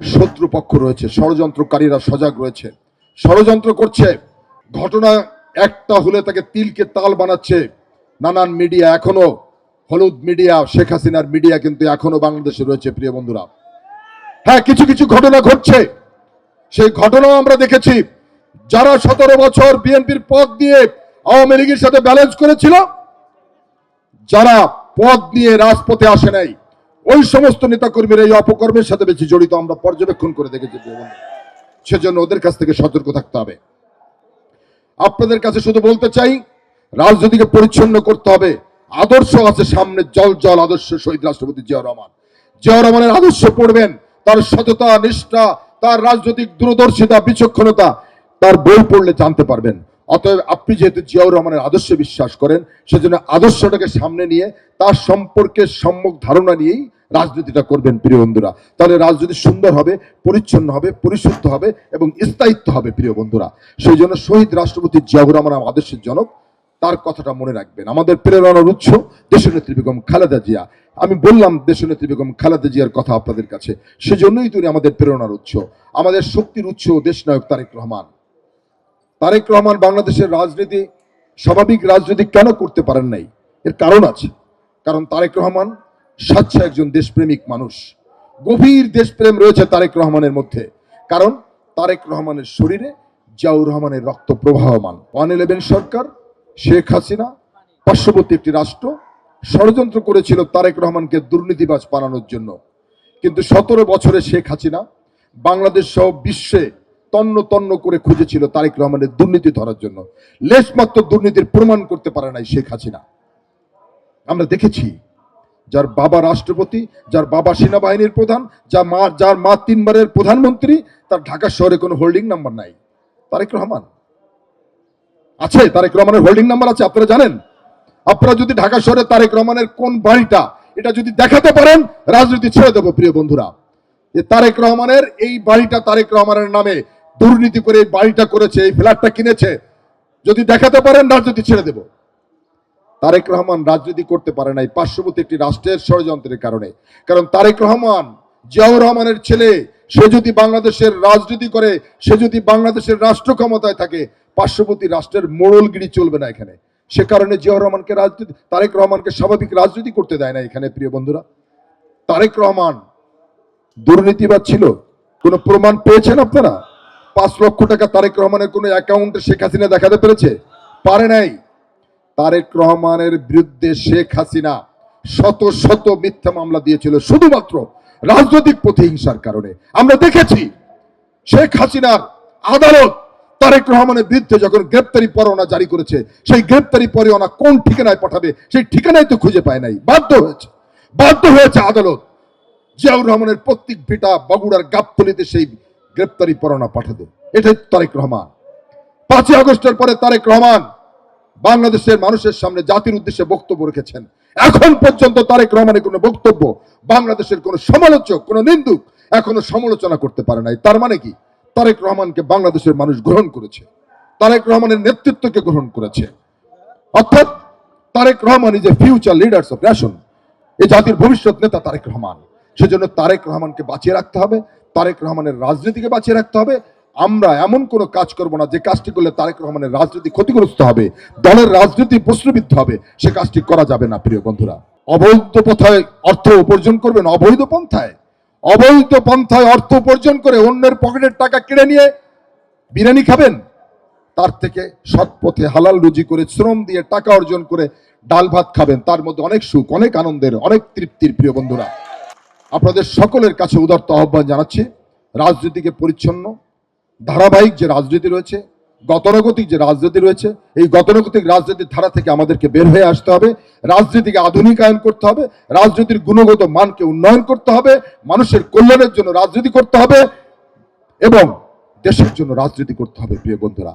শত্রু পক্ষ রয়েছে, ষড়যন্ত্রকারীরা সজাগ রয়েছে। ষড়যন্ত্র করছে, ঘটনা একটা হলে তাকে তিলকে তাল বানাচ্ছে নানান মিডিয়া, এখনও হলুদ মিডিয়া, শেখ হাসিনার মিডিয়া কিন্তু এখনও বাংলাদেশে রয়েছে, প্রিয় বন্ধুরা। হ্যাঁ কিছু কিছু ঘটনা ঘটছে। সেই ঘটনাও আমরা দেখেছি। যারা সতেরো বছর বিএনপির পদ দিয়ে আওয়ামী লীগের সাথে ব্যালেন্স করেছিল, যারা পদ নিয়ে রাজপথে আসে নাই ওই সমস্ত নেতাকর্মীরা এই অপকর্মের সাথে বেশি জড়িত, আমরা পর্যবেক্ষণ করে দেখেছি সেজন্য ওদের কাছ থেকে সতর্ক থাকতে হবে। আপনাদের কাছে শুধু বলতে চাই, রাজনীতিকে পরিচ্ছন্ন করতে হবে। আদর্শ আছে সামনে, জল জল, আদর্শ, শহীদ রাষ্ট্রপতি জিয়াউর রহমান। জিয়াউর রহমানের আদর্শ পড়বেন, তার সততা, নিষ্ঠা, তার রাজনৈতিক দূরদর্শিতা, বিচক্ষণতা, তার বই পড়লে জানতে পারবেন। অতএব আপনি যেহেতু জিয়াউর রহমানের আদর্শে বিশ্বাস করেন, সেজন্য আদর্শটাকে সামনে নিয়ে, তার সম্পর্কে সম্যক ধারণা নিয়েই রাজনীতিটা করবেন, প্রিয় বন্ধুরা। তাহলে রাজনীতি সুন্দর হবে, পরিচ্ছন্ন হবে, পরিশুদ্ধ হবে এবং স্থায়িত্ব হবে, প্রিয় বন্ধুরা। সেই জন্য শহীদ রাষ্ট্রপতি জিয়াউর রহমান আমার আদর্শের জনক, তার কথাটা মনে রাখবেন। আমাদের প্রেরণার উৎস দেশনেত্রী বেগম খালেদা জিয়া। আমি বললাম দেশনেত্রী বেগম খালেদা জিয়ার কথা আপনাদের কাছে। সেজন্যই তিনি আমাদের প্রেরণার উৎস। আমাদের শক্তির উৎস দেশনায়ক তারেক রহমান। তারেক রহমান বাংলাদেশের রাজনীতি, স্বাভাবিক রাজনীতি কেন করতে পারেন নাই? এর কারণ আছে। কারণ তারেক রহমান স্বচ্ছ একজন দেশপ্রেমিক মানুষ। গভীর দেশপ্রেম রয়েছে তারেক রহমানের মধ্যে। কারণ তারেক রহমানের শরীরে জিয়াউর রহমানের রক্ত প্রবাহমান। ওয়ান ইলেভেন সরকার, শেখ হাসিনা, পার্শ্ববর্তী একটি রাষ্ট্র, ষড়যন্ত্র করেছিল তারেক রহমানকে দুর্নীতিবাজ বানানোর জন্য। কিন্তু সতেরো বছরে শেখ হাসিনা বাংলাদেশ সহ বিশ্বে তন্ন তন্ন করে খুঁজেছিল তারেক রহমানের দুর্নীতি ধরার জন্য। লেশমাত্র দুর্নীতির প্রমাণ করতে পারে নাই শেখ হাসিনা। আমরা দেখেছি যার বাবা রাষ্ট্রপতি, যার বাবা সেনাবাহিনীর প্রধান, যার মা যার মা তিনবারের প্রধানমন্ত্রী, তার ঢাকা শহরে কোনো হোল্ডিং নাম্বার নাই। তারেক রহমান। আছে, তারেক রহমানের হোল্ডিং নাম্বার আছে, আপনারা জানেন? আপনারা যদি ঢাকা শহরে তারেক রহমানের কোন বাড়িটা, এটা যদি দেখাতে পারেন, রাজনীতি ছেড়ে দেবো, প্রিয় বন্ধুরা। যে তারেক রহমানের এই বাড়িটা তারেক রহমানের নামে দুর্নীতি করে এই বাড়িটা করেছে, এই ফ্ল্যাটটা কিনেছে, যদি দেখাতে পারেন, রাজনীতি ছেড়ে দেব। তারেক রহমান রাজনীতি করতে পারে নাই, পার্শ্ববর্তী একটি রাষ্ট্রের ষড়যন্ত্রের কারণে। কারণ তারেক রহমান, জিয়াউর রহমানের ছেলে, সে যদি বাংলাদেশের রাজনীতি করে, সে যদি বাংলাদেশের রাষ্ট্র ক্ষমতায় থাকে, পার্শ্ববর্তী রাষ্ট্রের মোড়লগিরি চলবে না এখানে। সে কারণে জিয়াউর রহমানকে রাজনীতি, তারেক রহমানকে স্বাভাবিক রাজনীতি করতে দেয় না এখানে, প্রিয় বন্ধুরা। তারেক রহমান দুর্নীতিবাদ ছিল। কোনো প্রমাণ পেয়েছেন আপনারা? পাঁচ লক্ষ টাকা তারেক রহমানের কোনো অ্যাকাউন্টে শেখ হাসিনা দেখাতে পেরেছে? পারে নাই। তারেক রহমানের বিরুদ্ধে শেখ হাসিনা শত শত মিথ্যা মামলা দিয়েছিল শুধুমাত্র রাজনৈতিক প্রতিহিংসার কারণে। আমরা দেখেছি শেখ হাসিনার আদালত তারেক রহমানের বিরুদ্ধে যখন গ্রেপ্তারি পরোয়ানা জারি করেছে, সেই গ্রেপ্তারি পরোয়ানা কোন ঠিকানায় পাঠাবে সেই ঠিকানায় তো খুঁজে পায় নাই। বাধ্য হয়েছে। বাধ্য হয়েছে আদালত জিয়াউর রহমানের প্রত্যেক ভিটা বগুড়ার গাবতলিতে সেই গ্রেপ্তারি পরোয়ানা পাঠাবে এটাই তারেক রহমান। পাঁচই আগস্টের পরে তারেক রহমান বাংলাদেশের মানুষের সামনে জাতির উদ্দেশ্যে বক্তব্য রেখেছেন। এখন পর্যন্ত তারেক রহমানের কোনো বক্তব্য বাংলাদেশের কোনো সমালোচক, কোনো নিন্দুক এখনও সমালোচনা করতে পারে নাই। তার মানে কি? তারেক রহমানকে বাংলাদেশের মানুষ গ্রহণ করেছে। তারেক রহমানের নেতৃত্বকে গ্রহণ করেছে। অর্থাৎ Tarique Rahman is a future leaders of nation এই জাতির ভবিষ্যৎ নেতা তারেক রহমান। সেজন্য তারেক রহমানকে বাঁচিয়ে রাখতে হবে। তারেক রহমানের রাজনীতিকে বাঁচিয়ে রাখতে হবে। আমরা এমন কোনো কাজ করব না, যে কাজটি করলে তারেক রহমানের রাজনীতি ক্ষতিগ্রস্ত হবে, দলের রাজনীতি প্রশ্নবিদ্ধ হবে, সে কাজটি করা যাবে না, প্রিয় বন্ধুরা। অবৈধ পথায় অর্থ উপার্জন করবেন অবৈধ পন্থায়। অবৈধ পন্থায় অর্থ উপার্জন করে অন্যের পকেটের টাকা কেড়ে নিয়ে বিরিয়ানি খাবেন, তার থেকে সৎ পথে হালাল রুজি করে শ্রম দিয়ে টাকা অর্জন করে ডাল ভাত খাবেন, তার মধ্যে অনেক সুখ, অনেক আনন্দের, অনেক তৃপ্তির, প্রিয় বন্ধুরা। আপনাদের সকলের কাছে উদার্ত আহ্বান জানাচ্ছি। রাজনীতিকে পরিচ্ছন্ন ধারাবাহিক যে রাজনীতি রয়েছে, গতানুগতিক যে রাজনীতি রয়েছে, এই গতানুগতিক রাজনীতির ধারা থেকে আমাদেরকে বের হয়ে আসতে হবে। রাজনীতিকে আধুনিকায়ন করতে হবে, রাজনীতির গুণগত মানকে উন্নয়ন করতে হবে, মানুষের কল্যাণের জন্য রাজনীতি করতে হবে এবং দেশের জন্য রাজনীতি করতে হবে, প্রিয় বন্ধুরা।